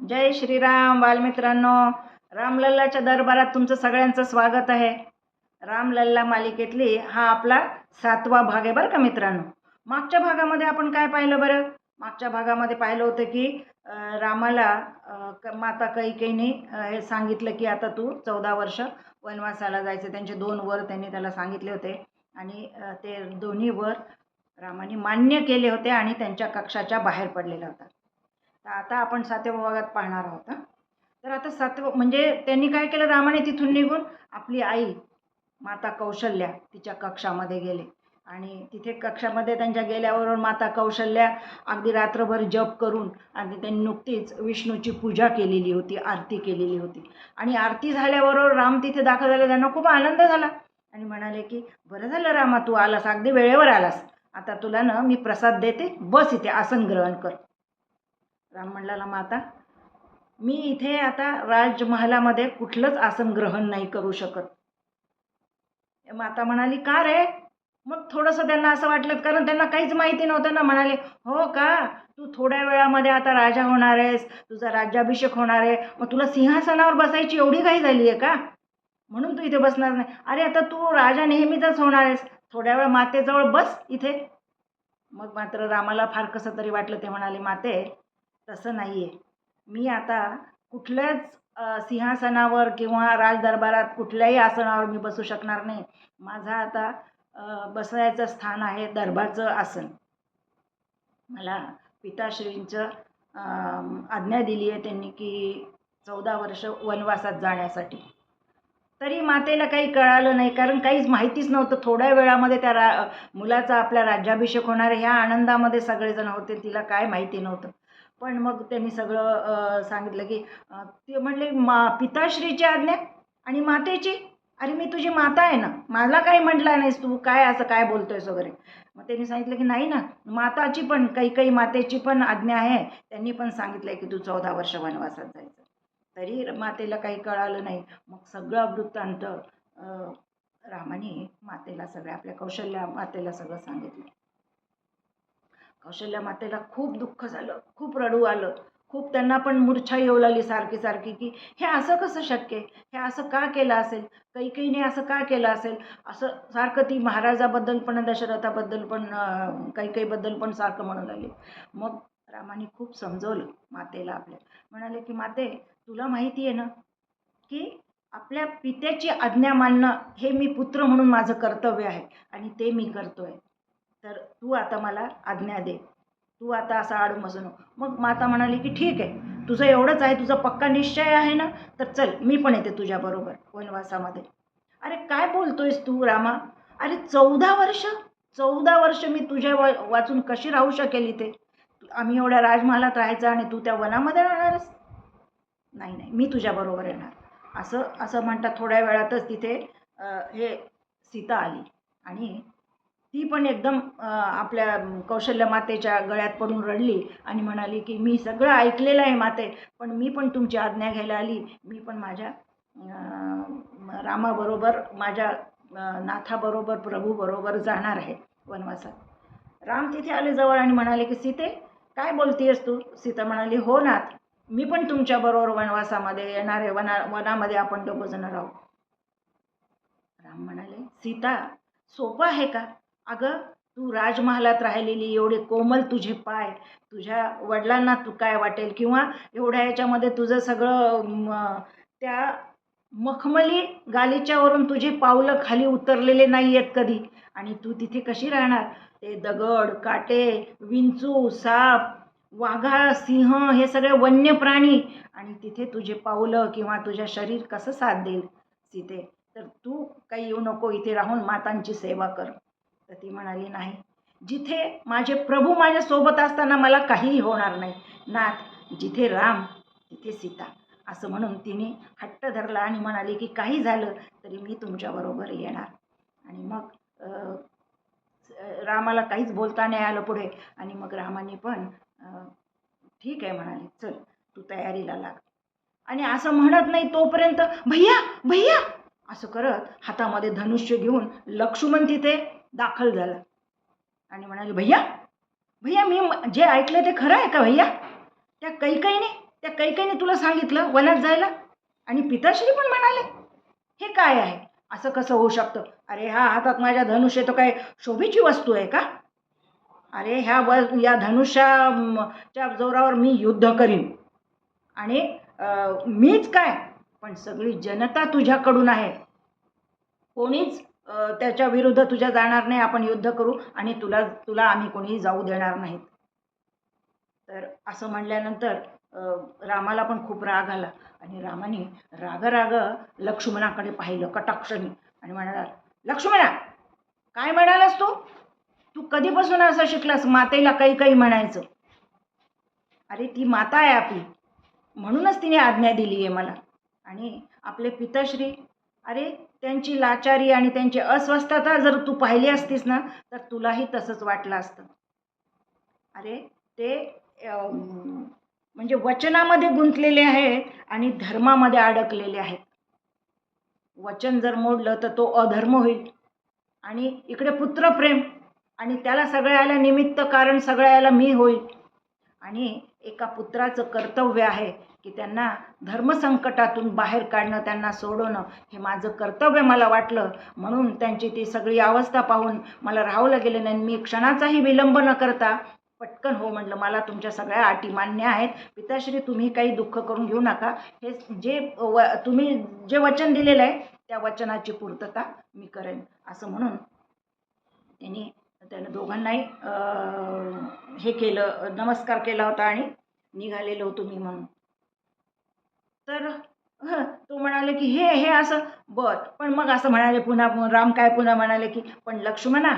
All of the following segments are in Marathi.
जय श्रीराम बालमित्रांनो रामलल्लाच्या दरबारात तुमचं सगळ्यांचं स्वागत आहे. रामलल्ला मालिकेतली हा आपला सातवा भाग आहे बरं का मित्रांनो? मागच्या भागामध्ये आपण काय पाहिलं बरं? मागच्या भागामध्ये पाहिलं होतं की रामाला क- माता कैकेने हे सांगितलं की आता तू चौदा वर्ष वनवासाला जायचं त्यांचे दोन वर त्यांनी त्याला सांगितले होते आणि ते दोन्ही वर रामाने मान्य केले होते आणि त्यांच्या कक्षाच्या बाहेर पडलेला होता. तर आता आपण सातव्या भागात पाहणार आहोत तर आता सातव म्हणजे त्यांनी काय केलं रामाने तिथून निघून आपली आई माता कौशल्या तिच्या कक्षामध्ये गेले. आणि तिथे कक्षामध्ये त्यांच्या गेल्याबरोबर माता कौशल्या अगदी रात्रभर जप करून आणि त्यांनी नुकतीच विष्णूची पूजा केलेली होती आरती केलेली होती. आणि आरती झाल्याबरोबर राम तिथे दाखल झाले त्यांना खूप आनंद झाला. आणि म्हणाले की बरं झालं रामा तू आलास अगदी वेळेवर आलास. आता तुला ना मी प्रसाद देते बस इथे आसन ग्रहण कर. राम म्हणाला माता मी इथे आता राजमहालामध्ये कुठलंच आसन ग्रहण नाही करू शकत. माता म्हणाली का रे? मग थोडंसं त्यांना असं वाटलं कारण त्यांना काहीच माहिती नव्हतं ना. म्हणाले हो का? तू थोड्या वेळामध्ये आता राजा होणार आहेस तुझा राज्याभिषेक होणार आहे मग तुला सिंहासनावर बसायची एवढी घाई झाली आहे का? म्हणून तू इथे बसणार नाही. अरे आता तू राजा नेहमीचाच होणार आहेस. थोड्या वेळ मातेजवळ बस इथे. मग मात्र रामाला फार कसं तरी वाटलं ते म्हणाले माते तसं नाही आहे मी आता कुठल्याच सिंहासनावर किंवा राजदरबारात कुठल्याही आसनावर मी बसू शकणार नाही. माझा आता बसायचं स्थान आहे दरबारचं आसन. मला पिताश्रींचं आज्ञा दिली आहे त्यांनी की चौदा वर्ष वनवासात जाण्यासाठी. तरी मातेला काही कळालं नाही कारण काहीच माहितीच नव्हतं. थोड्या वेळामध्ये त्या रा मुलाचा आपल्या राज्याभिषेक होणार ह्या आनंदामध्ये सगळेजण होते तिला काय माहिती नव्हतं. पण मग त्यांनी सगळं सांगितलं की ते म्हणले मा पिताश्रीची आज्ञा आणि मातेची? अरे मी तुझी माता आहे ना मला काही म्हटलं नाहीस तू काय असं काय बोलतोयस वगैरे? मग त्यांनी सांगितलं की नाही ना माताची पण काही काही मातेची पण आज्ञा आहे. त्यांनी पण सांगितलं की तू चौदा वर्ष वनवासात जायचं. तरी मातेला काही कळालं नाही. मग सगळं वृत्तांत रामाने मातेला सगळ्या आपल्या कौशल्या मातेला सगळं सांगितलं. कौशल्या मातेला खूप दुःख झालं खूप रडू आलं. खूप त्यांना पण मूर्छा येऊ लागली सारखी सारखी की हे असं कसं शक्य हे असं का केलं असेल? कैकेईने असं का केलं असेल? असं सारखं ती महाराजाबद्दल पण दशरथाबद्दल पण अं, पण सारखं म्हणू लागली. मग रामाने खूप समजवलं मातेला आपल्या. म्हणाले की माते तुला माहिती आहे ना की आपल्या पित्याची आज्ञा मानणं हे मी पुत्र म्हणून माझं कर्तव्य आहे आणि ते मी करतो आहे तर तू आता मला आज्ञा दे. तू आता असा आडून बसू नको मग माता म्हणाली की ठीक आहे. तुझं एवढंच आहे तुझा पक्का निश्चय आहे ना? तर चल मी पण येते तुझ्याबरोबर वनवासामध्ये. अरे काय बोलतोयस तू रामा? अरे चौदा वर्ष? चौदा वर्ष मी तुझ्या वा वाचून कशी राहू शकेल इथे? आम्ही एवढ्या राजमहालात राहायचं आणि तू त्या वनामध्ये राहणारस नाही नाही मी तुझ्याबरोबर येणार. असं असं म्हणतात थोड्या वेळातच तिथे हे सीता आली. आणि ती पण एकदम आपल्या कौशल्य मातेच्या गळ्यात पडून रडली आणि म्हणाली की मी सगळं ऐकलेलं आहे माते पण मी पण तुमची आज्ञा घ्यायला आली. मी पण माझ्या रामाबरोबर माझ्या नाथाबरोबर प्रभूबरोबर जाणार आहे वनवासात. राम तिथे आले जवळ आणि म्हणाले की सीते काय बोलतीयस तू? सीता म्हणाली हो नाथ मी पण तुमच्याबरोबर वनवासामध्ये येणार आहे. वना वनामध्ये आपण दोघंजण राहू. राम म्हणाले सीता सोपं आहे का? अगं तू राजमहालात राहिलेली एवढे कोमल तुझे पाय. तुझ्या वडिलांना तू काय वाटेल? किंवा एवढ्या याच्यामध्ये तुझं सगळं त्या मखमली गालिच्यावरून तुझी पावलं खाली उतरलेले नाही आहेत कधी. आणि तू तिथे कशी राहणार? ते दगड काटे विंचू साप वाघा सिंह हे सगळे वन्य प्राणी आणि तिथे तुझे पावलं किंवा तुझ्या शरीर कसं साथ देईल? सीते तर तू काही येऊ नको इथे राहून मातांची सेवा कर. तर ती म्हणाली नाही. जिथे माझे प्रभू माझ्यासोबत असताना मला काहीही होणार नाही. नाथ जिथे राम तिथे सीता. असं म्हणून तिने हट्ट धरला आणि म्हणाली की काही झालं तरी मी तुमच्याबरोबर येणार. आणि मग रामाला काहीच बोलता नाही आलं पुढे. आणि मग रामाने पण ठीक आहे म्हणाले चल तू तयारीला लाग. आणि असं म्हणत नाही तोपर्यंत भैया भैया असं करत हातामध्ये धनुष्य घेऊन लक्ष्मण तिथे दाखल झाला. आणि म्हणाले भैया भैया मी म- जे ऐकलं ते खरं आहे का भैया? त्या कैकईने त्या कैकईने तुला सांगितलं वनात जायला? आणि पिताश्री पण म्हणाले हे काय आहे? असं कसं होऊ शकतं? अरे हा हातात माझ्या धनुष्य तो काय शोभेची वस्तू आहे का? अरे ह्या व या धनुष्याच्या जोरावर मी युद्ध करीन. आणि मीच काय? पण सगळी जनता तुझ्याकडून आहे. कोणीच त्याच्या विरुद्ध तुझ्या जाणार नाही आपण युद्ध करू आणि तुला तुला आम्ही कोणीही जाऊ देणार नाहीत. तर असं म्हणल्यानंतर रामाला पण खूप राग आला आणि रामाने राग राग लक्ष्मणाकडे पाहिलं कटाक्षणी आणि म्हणाला लक्ष्मणा काय म्हणालास तू? तू कधीपासून असं शिकलास? मातेला काही काही म्हणायचं. अरे ती माता आहे आपली. म्हणूनच तिने आज्ञा दिली आहे मला. आणि आपले पिताश्री अरे त्यांची लाचारी आणि त्यांची अस्वस्थता जर तू पाहिली असतीस ना तर तुलाही तसंच वाटलं असतं. अरे ते म्हणजे वचनामध्ये गुंतलेले आहेत आणि धर्मामध्ये अडकलेले आहेत. वचन जर मोडलं तर तो अधर्म होईल. आणि इकडे पुत्रप्रेम. आणि त्याला सगळ्याला निमित्त कारण सगळ्याला मी होईल. आणि एका पुत्राचं कर्तव्य आहे की त्यांना धर्मसंकटातून बाहेर काढणं त्यांना सोडवणं. हे माझं कर्तव्य मला वाटलं. म्हणून त्यांची ती सगळी अवस्था पाहून मला राहावं गेलं नाही मी क्षणाचाही विलंब न करता पटकन हो म्हटलं मला तुमच्या सगळ्या अटी मान्य आहेत. पिताश्री तुम्ही काही दुःख करून घेऊ नका. हे जे व तुम्ही जे वचन दिलेलं आहे त्या वचनाची पूर्तता मी करेन. असं म्हणून त्यांनी त्यानं दोघांनाही हे केलं नमस्कार केला होता आणि निघालेलो होतो मी म्हणून. तर हं, तो म्हणाले की हे हे असं बर पण मग असं म्हणाले पुन्हा राम काय पुन्हा म्हणाले की पण लक्ष्मणा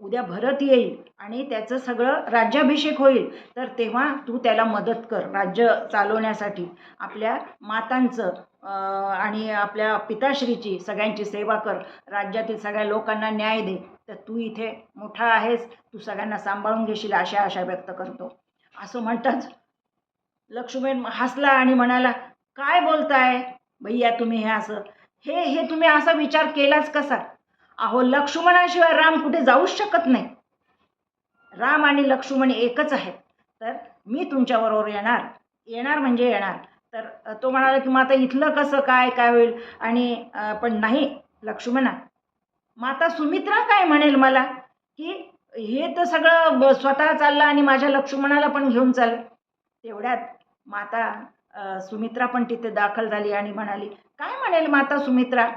उद्या भरत येईल आणि त्याचं सगळं राज्याभिषेक होईल. तर तेव्हा तू त्याला मदत कर राज्य चालवण्यासाठी. आपल्या मातांचं आणि आपल्या पिताश्रीची सगळ्यांची सेवा कर. राज्यातील सगळ्या लोकांना न्याय दे. तर तू इथे मोठा आहेस. तू सगळ्यांना सांभाळून घेशील अशा आशा व्यक्त करतो. असं म्हणताच लक्ष्मण हसला आणि म्हणाला काय बोलताय? भैया तुम्ही हे असं हे हे तुम्ही असा विचार केलाच कसा? अहो लक्ष्मणाशिवाय राम कुठे जाऊच शकत नाही. राम आणि लक्ष्मण एकच आहेत. तर मी तुमच्याबरोबर येणार. येणार म्हणजे येणार. तर तो म्हणाला की माता इथलं कसं काय काय होईल? आणि पण नाही लक्ष्मणा माता सुमित्रा काय म्हणेल मला? की हे तर सगळं ब- स्वतः चाललं आणि माझ्या लक्ष्मणाला पण घेऊन चाल तेवढ्यात माता सुमित्रा पण तिथे दाखल झाली आणि म्हणाली काय म्हणेल माता सुमित्रा?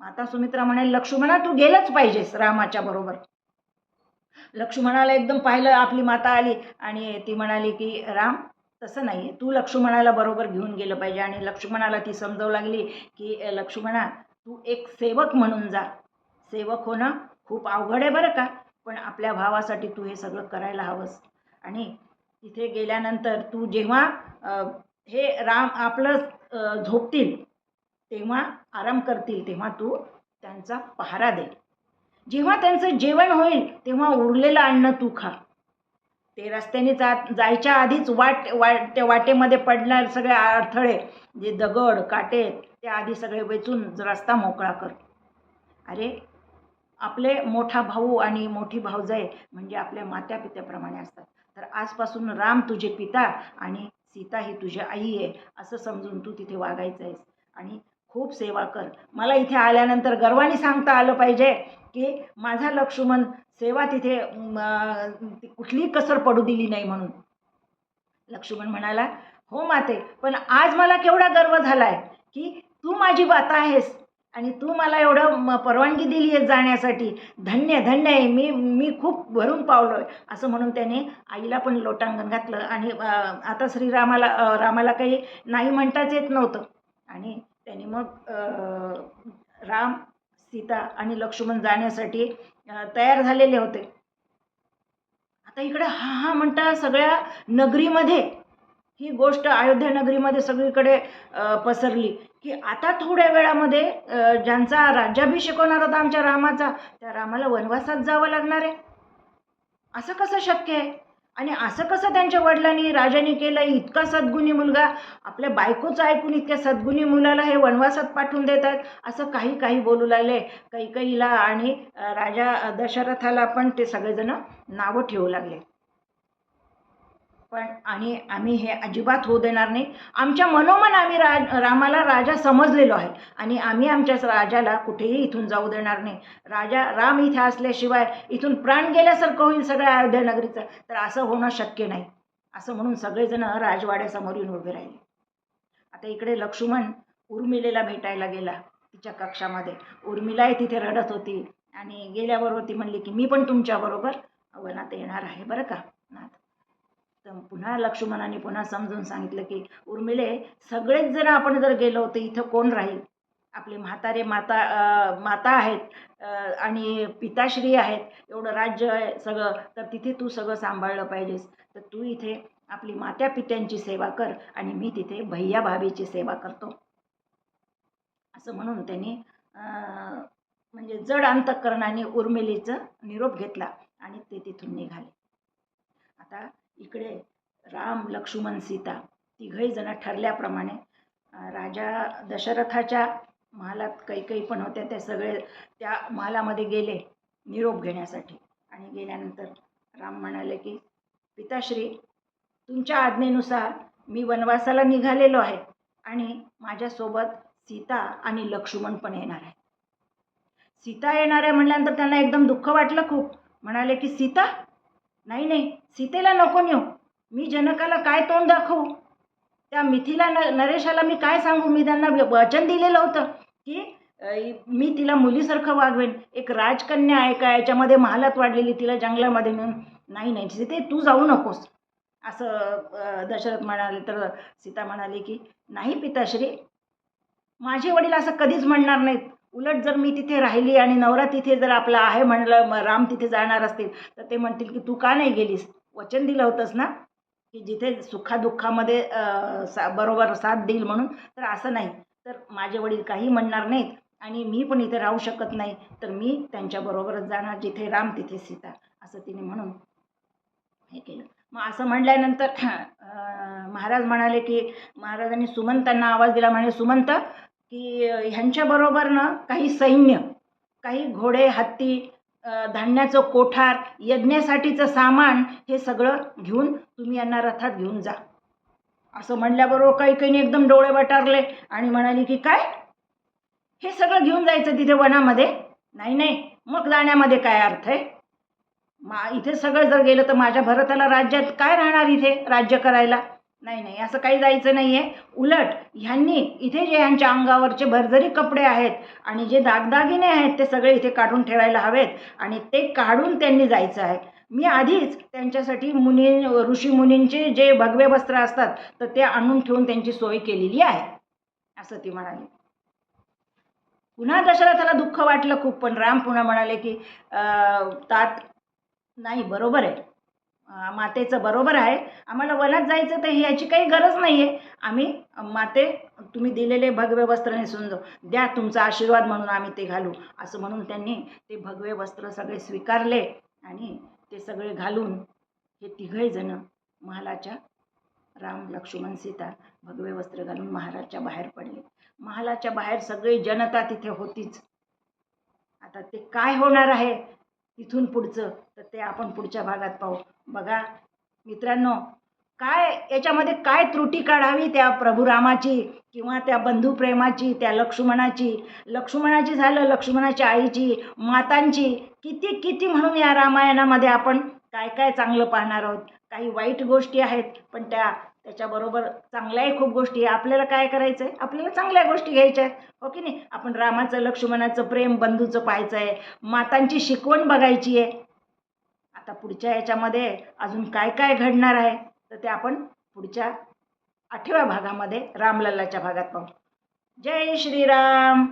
माता सुमित्रा म्हणेल लक्ष्मणा तू गेलंच पाहिजेस रामाच्या बरोबर. लक्ष्मणाला एकदम पाहिलं आपली माता आली आणि ती म्हणाली की राम तसं नाही तू लक्ष्मणाला बरोबर घेऊन गेलं पाहिजे आणि लक्ष्मणाला ती समजावू लागली की लक्ष्मणा तू एक सेवक म्हणून जा. सेवक होणं खूप अवघड आहे बरं का पण आपल्या भावासाठी तू हे सगळं करायला हवंस. आणि तिथे गेल्यानंतर तू जेव्हा हे राम आपलं झोपतील तेव्हा आराम करतील तेव्हा तू त्यांचा पहारा दे. जेव्हा त्यांचं जेवण होईल तेव्हा उरलेलं अन्न तू खा. ते रस्त्याने जात जायच्या आधीच वाट वाट त्या वाटेमध्ये पडणार सगळे अडथळे जे दगड काटे ते आधी सगळे वेचून रस्ता मोकळा कर. अरे आपले मोठा भाऊ आणि मोठी भाऊजाई म्हणजे आपल्या मात्या पित्याप्रमाणे असतात. तर आजपासून राम तुझे पिता आणि सीता ही तुझी आई आहे असं समजून तू तिथे वागायचं आहेस. आणि खूप सेवा कर. मला इथे आल्यानंतर गर्वाने सांगता आलं पाहिजे. की माझा लक्ष्मण सेवा तिथे ती कुठलीही कसर पडू दिली नाही म्हणून. लक्ष्मण म्हणाला हो माते पण आज मला केवढा गर्व झाला आहे की तू माझी माता आहेस आणि तू मला एवढं म परवानगी दिली आहे जाण्यासाठी. धन्य धन्य आहे मी मी खूप भरून पावलो आहे असं म्हणून त्याने आईला पण लोटांगण घातलं आणि आता श्रीरामाला रामाला काही नाही म्हणताच येत नव्हतं. आणि त्याने मग राम सीता आणि लक्ष्मण जाण्यासाठी तयार झालेले होते. आता इकडे हा हा म्हणता सगळ्या नगरीमध्ये ही गोष्ट अयोध्या नगरीमध्ये सगळीकडे पसरली. की आता थोड्या वेळामध्ये ज्यांचा राज्याभिषेक होणार होता आमच्या रामाचा त्या रामाला वनवासात जावं लागणार आहे. असं कसं शक्य आहे? आणि असं कसं त्यांच्या वडिलांनी राजाने केलं इतका सद्गुणी मुलगा. आपल्या बायकोचं ऐकून इतक्या सद्गुणी मुलाला हे वनवासात पाठवून देतात असं काही काही बोलू लागले. कैकईला आणि राजा दशरथाला पण ते सगळेजण नावं ठेवू लागले. पण आणि आम्ही हे अजिबात होऊ देणार नाही. आमच्या मनोमन आम्ही रा रामाला राजा समजलेलो आहे. आणि आम्ही आमच्या राजाला कुठेही इथून जाऊ देणार नाही. राजा राम इथे असल्याशिवाय इथून प्राण गेल्यासारखं होईल सगळ्या अयोध्या नगरीचं. तर असं होणं शक्य नाही. असं म्हणून सगळेजण राजवाड्यासमोर येऊन उभे राहिले. आता इकडे लक्ष्मण उर्मिलेला भेटायला गेला तिच्या कक्षामध्ये. उर्मिलाही तिथे रडत होती आणि गेल्याबरोबर ती म्हणली की मी पण तुमच्याबरोबर वनात येणार आहे बरं का नाथ? तर पुन्हा लक्ष्मणाने पुन्हा समजून सांगितलं की उर्मिले सगळेच जर आपण जर गेलो तर इथं कोण राहील? आपले म्हातारे माता आ, माता आहेत आणि पिताश्री आहेत एवढं राज्य आहे सगळं तर तिथे तू सगळं सांभाळलं पाहिजेस. तर तू इथे आपली मात्या पित्यांची सेवा कर आणि मी तिथे भैया भाभीची सेवा करतो. असं म्हणून त्यांनी म्हणजे जड अंतकरणाने उर्मिलीचं निरोप घेतला आणि ते तिथून निघाले. आता इकडे राम लक्ष्मण सीता तिघही जण ठरल्याप्रमाणे राजा दशरथाच्या महालात काही काही पण होत्या ते सगळे त्या महालामध्ये गेले निरोप घेण्यासाठी. आणि गेल्यानंतर राम म्हणाले की पिताश्री तुमच्या आज्ञेनुसार मी वनवासाला निघालेलो आहे आणि माझ्यासोबत सीता आणि लक्ष्मण पण येणार आहे सीता येणार आहे म्हटल्यानंतर त्यांना एकदम दुःख वाटलं खूप. म्हणाले की सीता नाही नाही सीतेला नको नेऊ. मी जनकाला काय तोंड दाखवू? त्या मिथिला न नरेशाला मी काय सांगू? मी त्यांना व- वचन दिलेलं होतं की मी तिला मुलीसारखं वागवेन. एक राजकन्या आहे का? याच्यामध्ये महालात वाढलेली तिला जंगलामध्ये नेऊन. नाही नाही सीते तू जाऊ नकोस. असं दशरथ म्हणाले तर सीता म्हणाली की नाही पिताश्री माझे वडील असं कधीच म्हणणार नाहीत. उलट जर मी तिथे राहिली आणि नवरा तिथे जर आपला आहे म्हणलं मग राम तिथे जाणार असतील तर ते म्हणतील की तू का नाही गेलीस? वचन दिलं होतंस ना? की जिथे सुखादुःखामध्ये सा बरोबर साथ देईल म्हणून तर असं नाही. तर माझे वडील काही म्हणणार नाहीत आणि मी पण इथे राहू शकत नाही तर मी त्यांच्याबरोबरच जाणार जिथे राम तिथे सीता असं तिने म्हणून हे केलं. मग असं म्हणल्यानंतर महाराज म्हणाले की महाराजांनी सुमंतांना आवाज दिला. म्हणे सुमंत की ह्यांच्याबरोबर ना काही सैन्य काही घोडे हत्ती धान्याचं कोठार यज्ञासाठीचं सामान हे सगळं घेऊन तुम्ही यांना रथात घेऊन जा. असं म्हणल्याबरोबर काही काहीने एकदम डोळे वटारले आणि म्हणाली की काय? हे सगळं घेऊन जायचं तिथे वनामध्ये? नाही नाही. मग जाण्यामध्ये काय अर्थ आहे? मा इथे सगळं जर गेलं तर माझ्या भरताला राज्यात काय राहणार इथे? राज्य करायला? नाही नाही असं काही जायचं नाही आहे उलट ह्यांनी इथे जे ह्यांच्या अंगावरचे भरजरी कपडे आहेत आणि जे दागदागिने आहेत ते सगळे इथे काढून ठेवायला हवेत आणि ते काढून त्यांनी जायचं आहे. मी आधीच त्यांच्यासाठी मुनी ऋषी मुनींचे जे भगवे वस्त्र असतात तर ते आणून ठेवून त्यांची सोय केलेली आहे. असं ती म्हणाली. पुन्हा दशरथाला दुःख वाटलं खूप पण राम पुन्हा म्हणाले की तात नाही बरोबर आहे. मातेचं बरोबर आहे. आम्हाला वनात जायचं तर ह्याची काही गरज नाही आहे आम्ही माते तुम्ही दिलेले भगवे वस्त्र नेसून जाऊ. द्या तुमचा आशीर्वाद म्हणून आम्ही ते घालू. असं म्हणून त्यांनी ते भगवे वस्त्र सगळे स्वीकारले आणि ते सगळे घालून हे तिघही जण महालाच्या राम लक्ष्मण सीता भगवे वस्त्र घालून महाराजच्या बाहेर पडले. महालाच्या बाहेर सगळी जनता तिथे होतीच. आता ते काय होणार आहे? तिथून पुढचं तर ते आपण पुढच्या भागात पाहू. बघा मित्रांनो काय याच्यामध्ये काय त्रुटी काढावी त्या प्रभू रामाची किंवा त्या बंधुप्रेमाची त्या लक्ष्मणाची? लक्ष्मणाची झालं लक्ष्मणाच्या आईची मातांची किती किती म्हणून या रामायणामध्ये आपण काय काय चांगलं पाहणार आहोत? काही वाईट गोष्टी आहेत पण त्या त्याच्याबरोबर चांगल्याही खूप गोष्टी आहे आपल्याला काय करायचं आहे आपल्याला चांगल्या गोष्टी घ्यायच्या आहेत हो की नाही? आपण रामाचं लक्ष्मणाचं प्रेम बंधूचं पाहायचं आहे मातांची शिकवण बघायची आहे आता पुढच्या याच्यामध्ये अजून काय काय घडणार आहे? तर ते आपण पुढच्या आठव्या भागामध्ये रामलल्लाच्या भागात पाहू. जय श्रीराम!